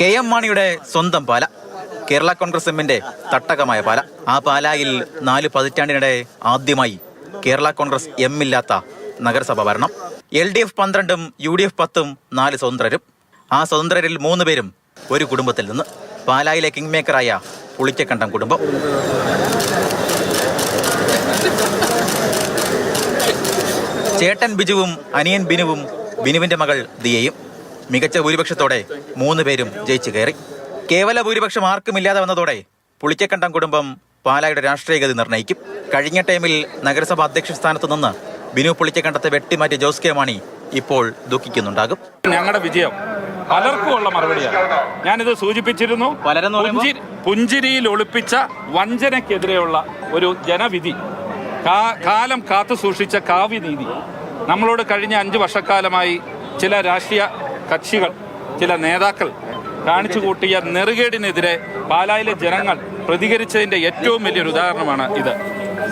K M മാണിയുടെ സ്വന്തം പാല കേരള കോൺഗ്രസ് എമ്മിന്റെ തട്ടകമായ പാല. ആ പാലായിൽ നാല് പതിറ്റാണ്ടിനിടെ ആദ്യമായി കേരള കോൺഗ്രസ് എമ്മില്ലാത്ത നഗരസഭ ഭരണം. എൽ ഡി എഫ് പന്ത്രണ്ടും യു ഡി എഫ് പത്തും നാല് സ്വതന്ത്രരും. ആ സ്വതന്ത്രരിൽ മൂന്ന് പേരും ഒരു കുടുംബത്തിൽ നിന്ന്. പാലായിലെ കിങ് മേക്കറായ പുളിക്കക്കണ്ടം കുടുംബം. ചേട്ടൻ ബിജുവും അനിയൻ ബിനുവും ബിനുവിന്റെ മകൾ ദിയയും. മികച്ച ഭൂരിപക്ഷത്തോടെ മൂന്ന് പേരും ജയിച്ചു കയറി. കേവല ഭൂരിപക്ഷം ആർക്കുമില്ലാതെ വന്നതോടെ പുളിക്കക്കണ്ടം കുടുംബം പാലായുടെ രാഷ്ട്രീയഗതി നിർണയിക്കും കഴിഞ്ഞ ടൈമിൽ നഗരസഭ അധ്യക്ഷ സ്ഥാനത്ത് നിന്ന് ബിനു പുളിക്കക്കണ്ടത്തെ വെട്ടിമാറ്റിയ ജോസ് കെ മാണി ഇപ്പോൾ ദുഃഖിക്കുന്നുണ്ടാകും. ഞങ്ങളുടെ വിജയം പലർക്കും ഉള്ള മറുപടിയാണ്. ഞാനിത് സൂചിപ്പിച്ചിരുന്നു. പുഞ്ചിരിയിൽ ഒളിപ്പിച്ച വഞ്ചനക്കെതിരെയുള്ള ഒരു ജനവിധി കാലം കാത്തു സൂക്ഷിച്ച കാവ്യനീതി. നമ്മളോട് കഴിഞ്ഞ അഞ്ച് വർഷക്കാലമായി ചില രാഷ്ട്രീയ കക്ഷികൾ ചില നേതാക്കൾ കാണിച്ചു കൂട്ടിയ നെറുകേടിനെതിരെ പാലായിലെ ജനങ്ങൾ പ്രതികരിച്ചതിന്റെ ഏറ്റവും വലിയൊരു ഉദാഹരണമാണ് ഇത്.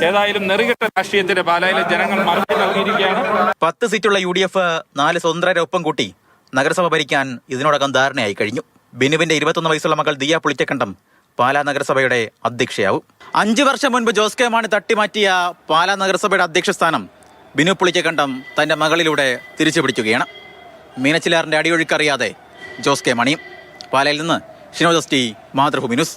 ഏതായാലും നെറുകെട്ട രാഷ്ട്രീയത്തിന്റെ പാലായിലെ ജനങ്ങൾ മറുപടി നൽകിയിരിക്കുകയാണ്. പത്ത് സീറ്റുള്ള യു ഡി എഫ് നാല് സ്വതന്ത്രരൊപ്പം കൂട്ടി നഗരസഭ ഭരിക്കാൻ ഇതിനോടകം ധാരണയായി കഴിഞ്ഞു. ബിനുവിന്റെ ഇരുപത്തൊന്ന് വയസ്സുള്ള മകൾ ദിയ പുളിക്കക്കണ്ടം പാലാ നഗരസഭയുടെ അധ്യക്ഷയാവും. അഞ്ചു വർഷം മുൻപ് ജോസ് കെ മാണി തട്ടിമാറ്റിയ പാലാ നഗരസഭയുടെ അധ്യക്ഷ സ്ഥാനം ബിനു പുളിക്കക്കണ്ടം തന്റെ മകളിലൂടെ തിരിച്ചു പിടിക്കുകയാണ് മീനച്ചിലാറിന്റെ അടിയൊഴുക്കറിയാതെ ജോസ് കെ മണിയും പാലയിൽ നിന്ന് ഷിനോജസ് ടി മാതൃഭൂമി ന്യൂസ്.